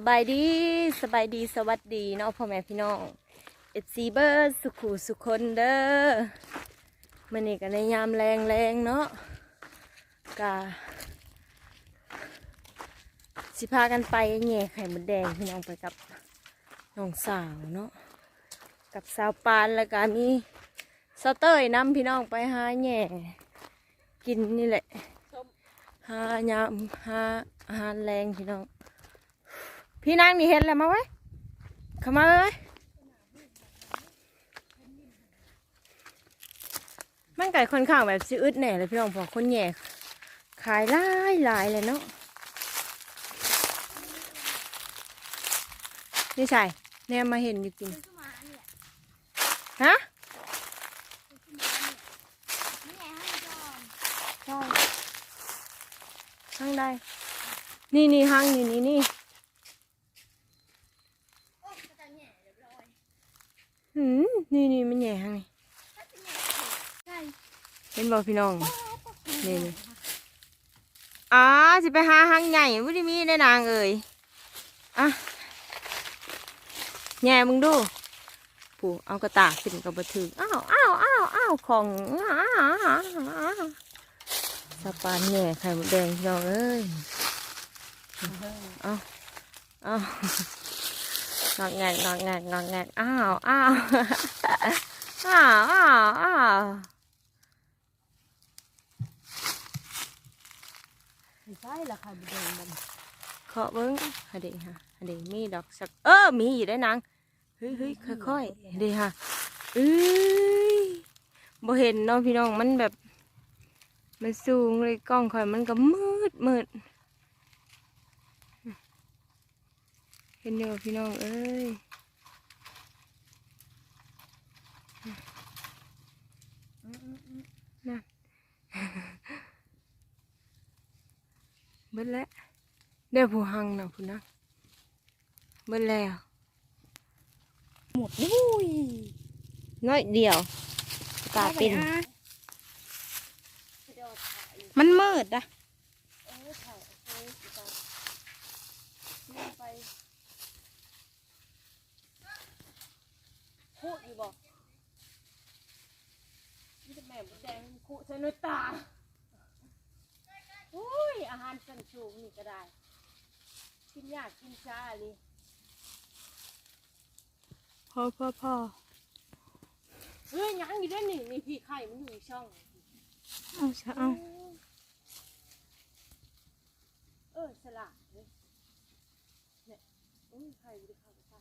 สบายดีสบายดีสวัสดีเนาะพ่อแม่พี่น้องเอซีเบอร์สุขูสุคนเด้อมันนี่กันในยามแรงแรงเนาะกาสิพากันไปแง่ไข่มดแดงพี่น้องไปกับน้องสาวเนาะกับสาวปานแล้วก็มีสาวเต้ยนำพี่น้องไปหาแง่กินนี่แหละหายามหาอาหารแรงพี่น้อง พี่นางนี่เห็นแล้วมาไว้เข้ามาเลยมันไก่ค่อนข้างแบบซื้ออึดแหน่เลยพี่น้องเพอคนแย่ขายหลายหลายเลยเนาะนี่ใช่แนมมาเห็นอยู่จริงฮะใช่ห้างได้นี่นี่ห้างนี่นี่นี่ หืม นี่นี่มันใหญ่ฮังนี่เห็นบอกพี่น้อง นี่นี่อ๋อสิไปหาหังใหญ่วุ้ยมีได้นางเอ่ยอะแง่มึงดูผู้เอากระตากขึ้นกับบะถึงอ้าวอ้าวอ้าวอ้าวของอ้าวอ้าวอ้าวอ้าวสปานแง่ไข่มดแดงพี่น้องเอ้ย เอาเอา งอกแงกงอกแงกงอกแงกอ้าวอ้าวอ้าวอ้าวอ้าวใช่ละค่ะเดินมันขอเบิ้งฮะเด็ฮะฮะเด็มีดอกสักเออมีอยู่ได้นางเฮ้ยเฮ้ยค่อยๆเด็ฮะเอ้ยบ่เห็นเนาะพี่น้องมันแบบ มันสูงเลยกล้องคอยมันก็มืดมืด เห็นเด้อพี่น้องเอ้ยนั่นเบิดแล้วเดี๋ยวผู้หังนะผู้นักเบิดแล้ว หมดอุ้ยน้อยเดียวตาปินมันมืดอะ คู่อยู่บอกนี่จะแม่มดแดงคู่ใส่น้อยตาอุ้ยอาหารสันสูงนี่ก็ได้ กินยากกินช้าเลยพอพอพอเฮ้ยยังอยู่ได้นี่นี่พี่ไข่มันอยู่ในช่อง เอาซะเอาเออสลัดเลยเนี่ยอุ้ยไข่อยู่ในข้าวปลา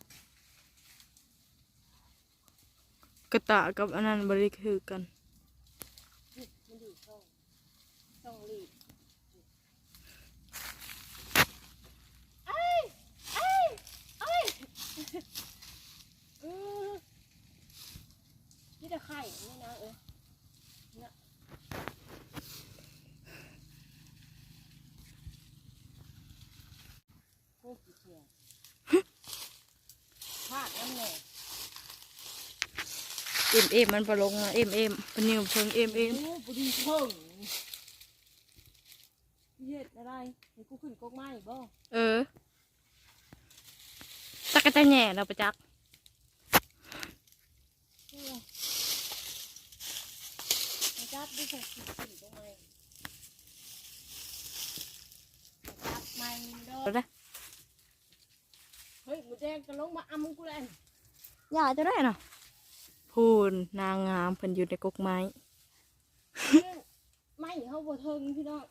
กระตะกับอันนั้นบริคือกันมันอยู่ช่องช่องรีดเอ้ยเอ้ยเอ้ยเออนี่แต่ไข่นี่นะเอ้ยเนี่ยโอ้กี่เทียนพลาดน้ำแน่ เอ็มเอ็มมันปลงมาเอ็มเอ็มเป็นนิ้วเชิงเอ็มเอ็มโอ้บุดีเพิ่งเฮ็ดอะไรให้กูขึ้นกกไม้บ่เออตะกะจะแหน่เราประจักษ์มาจับด้วยสักสิขึ้นกกไม้มาจับไม้เด้อเอาละเฮ้ยหมูแดงก็ลงมาอำกูแล้วอย่าจะได้เนาะ พูนนางงามเพิ่นอยู่ในกกไม้ ไม่เขาบ่เทิงพี่น้อง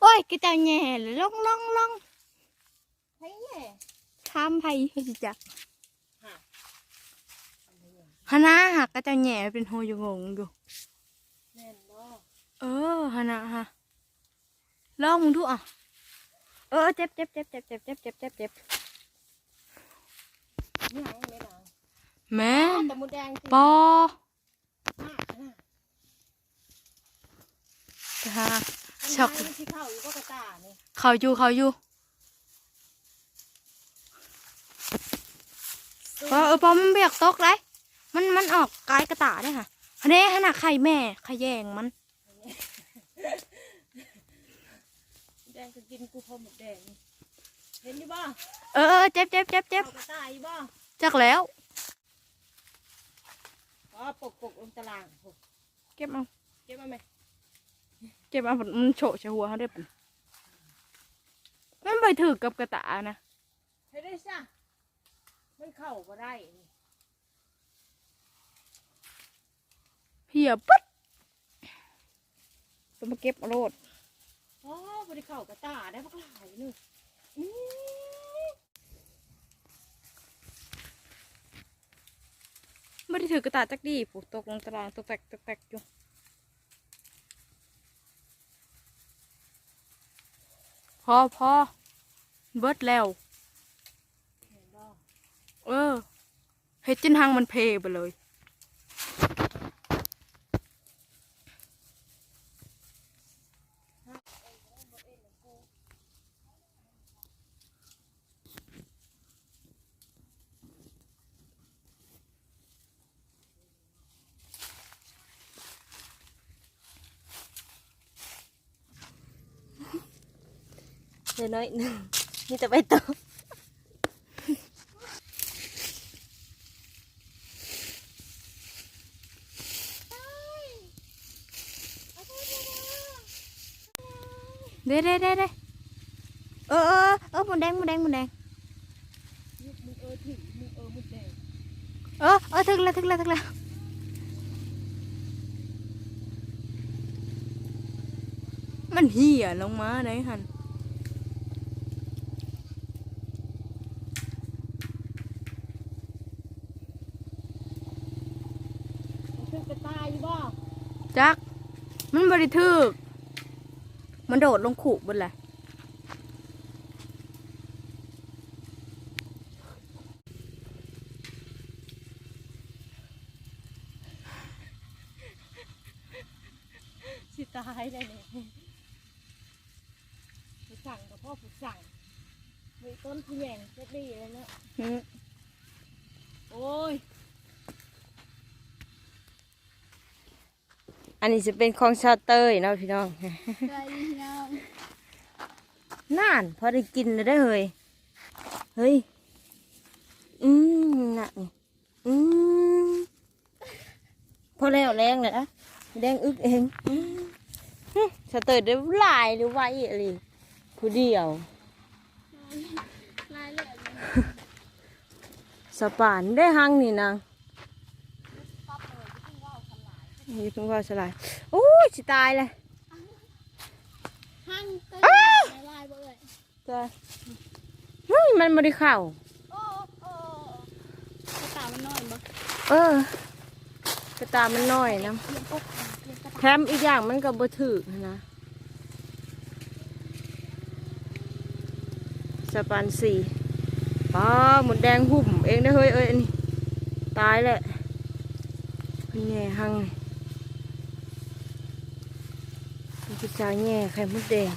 โอ้ยกระจะแหน่เลยล่องล่องล่องใช่แน่ข้ามไผ่ให้สิจักฮะฮานาหักกระจะแหน่เป็นโฮอยู่งงอยู่แม่นบ่เออฮานาฮะลองมึงดูอะเออเจ็บเจ็บเจ็บเจ็บเจ็บเจ็บเจ็บเจ็บเจ็บนี่หยังไม่ดัง แม่แต่หมูแดงสิปอมากนะจะหามันช็อกหายที่เข้าอยู่ก็กระตานี่เขาอยู่เขาอยู่ปอเออปอมันเบียกตกเลยมันมันออกกายกระตาเนี่ยค่ะอันนี้ขนาดไข่แม่ไข่แยงมันหมูแดงก็กินกูพอหมูแดงนี่เห็นอยู่บ่เออเออเจ็บเจ็บเจ็บเจ็บเข้ากระต่ายอยู่บ่จักแล้ว อ๋อปกปกลงตารางโอ้เก็บเอาเก็บมาไหมเก็บเอามันโฉะใส่หัวเขาได้ปะมันไปถือกับกระตานะเฮ้ยได้ซะมันเข้าก็ได้นี่เพียปึ๊ดต้องมาเก็บเอาโลดอ๋อบริเข้ากระต่ายได้พักหลายนึงอื้อ ไม่ได้ถือกระตาจักดีผูกตกลงตารางตกแตกตกแตกอยู่พอพอเบิดแล้วเห็นบ่เออเฮ็ดจินหางมันเพไปเลย เดี๋ยวน้อยหนึ่งนี่จะไปต่อเด้เด้เด้เด้เออเออเออหมูแดงหมูแดงหมูแดง มึงเออถึงมึงเออมึงแดง เออเออถึงแล้วถึงแล้วถึงแล้วมันเหี่ยลงมาไหนหัน มันคือกระต่ายอยู่บ่ จัก มันบริทึก มันโดดลงขู่บนแหละสิตายได้เลยผู้สั่งกับพ่อผู้สั่งมีต้นผู้แหย่งจะดีเลยเนาะอืมโอ้ย อันนี้จะเป็นของชาวเตยเนาะพี่น้องได้พี่น้องน่านพอได้กินแล้วได้อเฮ้ยเฮ้ยอืมน่ะนี่อืมพอแล้วแรงเลยนะแดงอึกเองอืมหึชาวเตยได้หลายหรือไว้อะไรผู้เดียวลายเลยสปานได้หังนี่นาง นี่เพิ่งว่าสลายโอ้ยสิตายเลยหั่งตึ้งลายบ่เอ่ยจ้ะเฮ้ยมันไม่ได้เข่าโอ้โอ้กระตามันน้อยบ่เออกระตามันน้อยนะเปลี่ยนอกเปลี่ยนกระแถตามอีกอย่างมันก็บ่ถือนะสปันสี่ป้าหมดแดงหุ่มเองได้อเฮ้ยเอ้ยอันนี้ตายแหละเป็นแง่หังนี่คือ จาแง่ไข่มดแดง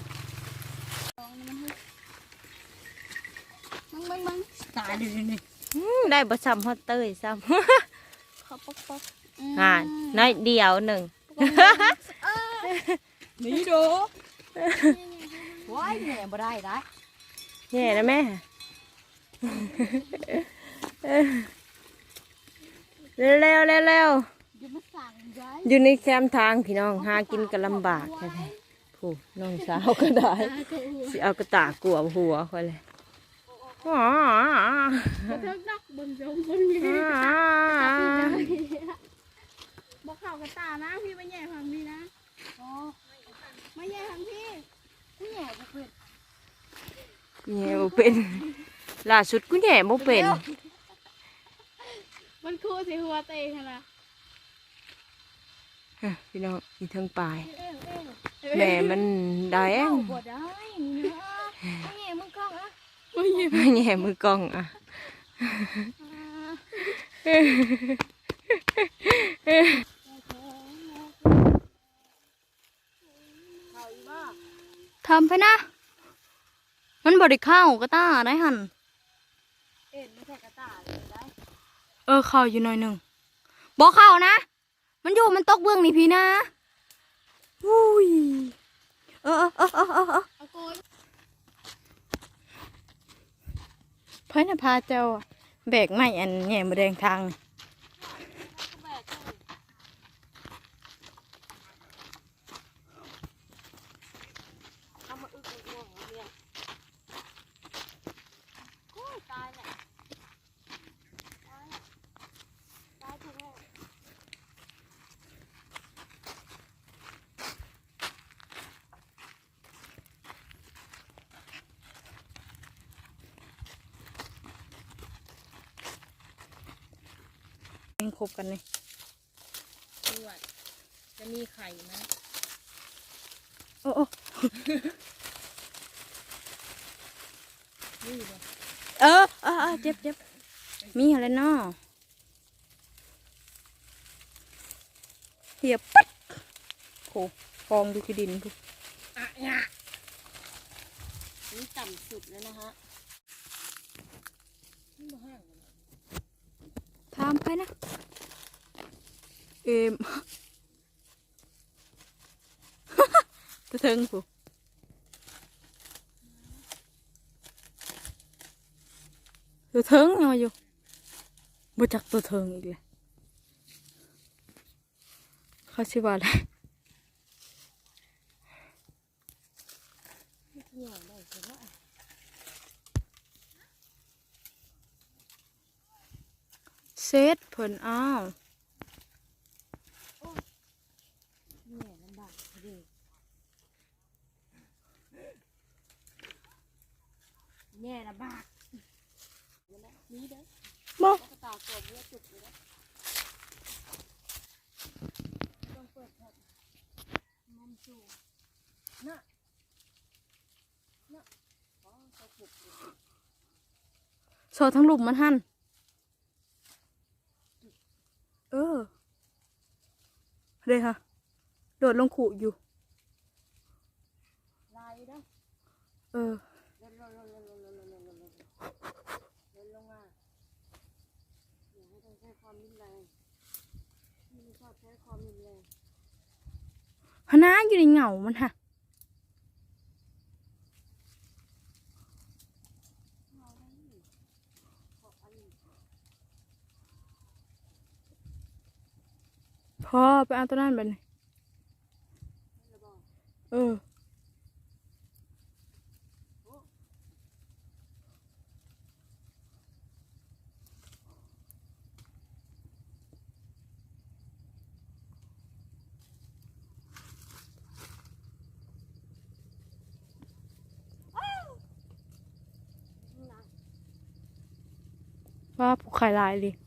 มึงมึงมึงตายเลยนี่ได้บะซ้ำฮอตเตยซ้เขาปอกปอกำอ่าน้อยเดียวหนึ่งนี่ดูว้ายแหน่บ่ได้ได้แง่นะแม่เร็วเร็วเร็วเร็ว อยู่มาสั่งไว้อยู่ในแคมป์ทางพี่น้องหากินก็ลำบากแท้ๆผู้น้องสาวก็ได้สิเอากระตากลัวหัวคอยเลยอ๋อเทิกนักเบิ่งจงเบิ่งแย่บ่เข้ากระตานะพี่มาแย่ฟังพี่นะอ๋อมาแย่ฟังพี่พี่แย่บ่เป็นแง่บ่เป็นล่าสุดกูแง่บ่เป็น มันคู่สิหัวเตะขนาดฮะ พี่น้องมีทั้งปลายเอ้ยเอ้ยแม่มันแดงบ่ได้นี่นะมาแย่มึงกล้องอะมาแย่แง่มือกล้องอะทำไปนะ มันบริเข้ากระตาได้หันเอ็นไม่ใช่กระต่ายเลยได้เออเข้าอยู่หน่อยหนึ่งบอกเข้านะ มันอยู่มันตกเบื้องนี่พี่นะอุ้ยเออเออเออเออเอออยน่ะพาเจ้าอะแบกไม้อันแหน่มแดงทาง นี่ยังคบกันนี่ตรวจจะมีไข่ไหมโอ้โอ้นี่บ่เออเออเออเจ็บเจ็บมีอะไรเนาะเหียบปั๊ดโหฟองดูที่ดินดูอะงะนี่ต่ำสุดแล้วนะฮะ sampay na. Im. tôi thương phụ. Tự thân nhau vô. Bố chắc tự thân vậy Khó xí vào lại. เซตเพิ่นอ้าวแย่ลำบากนี่เด้อบอดเองเปิดโซ่ทั้งหลุมมันหั่น เลยค่ะ โดดลงขู่อยู่ลายเด้อเออลนลนลนลนลนลนลนลนลนลนลนลงมาอย่าให้ต้องใช้ความรุนแรงไม่ชอบใช้ความรุนแรงพนาอยู่ในเหงามันค่ะ เอาได้นี่ขออันนี้ พอไปเอาตัวนั้นไปนี่ไม่ระบอกเออข้างหลังว่าผูกไข่ลายดิพ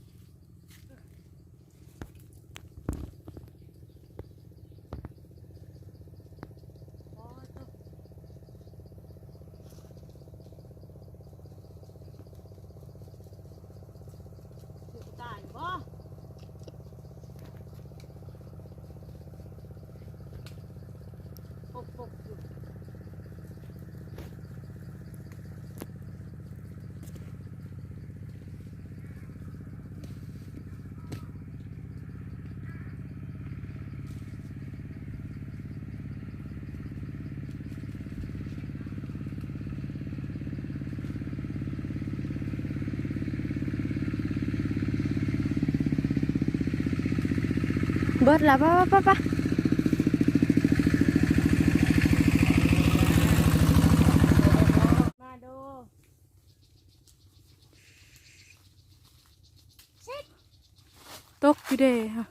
bớt là bá bá bá tốt cái đề hả?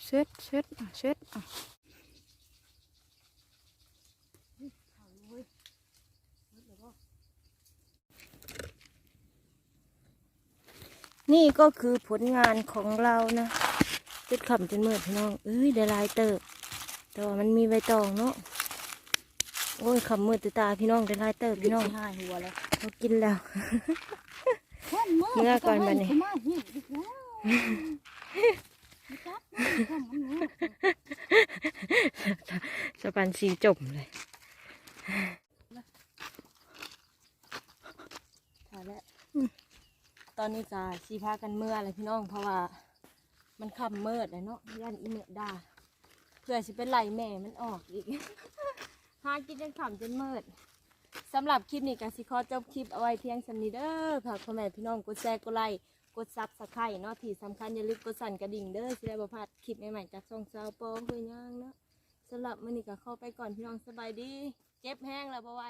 Xếp xét xếp à. à. นี่ก็คือผลงานของเรานะจุดขำจนมืดพี่น้อง เอ้ยได้หลายเติบ แต่ว่ามันมีใบตองเนาะ โอ้ยขำมืดตาพี่น้องได้หลายเติบพี่น้องหายหัวแล้วเขากินแล้วเมื่อก่อนมาเนี่ยสปันสีจมเลยถ่ายแล้ว ตอนนี้จะสีพากันเมื่ออะไรพี่น้องเพราะว่ามันคำเมิดเลยเนาะย่านอีเมดดาเพื่อสิเป็นไหลแม่มันออกอีกหากินจนขำจนเมิดสำหรับคลิปนี้ก็สิขอจบคลิปเอาไว้เพียงสำนี้เด้อฝากพ่อแม่พี่น้องกดแชร์กดไลค์กดซับสไครต์เนาะที่สำคัญอย่าลืมกดสั่นกระดิ่งเด้อสิได้บ่พลาดคลิปใหม่ๆจากช่องสาวปอเพื่อย่างเนาะสำหรับมื้อนี้ก็เข้าไปก่อนพี่น้องสบายดี เจ็บแห้งแล้วบ่ไหว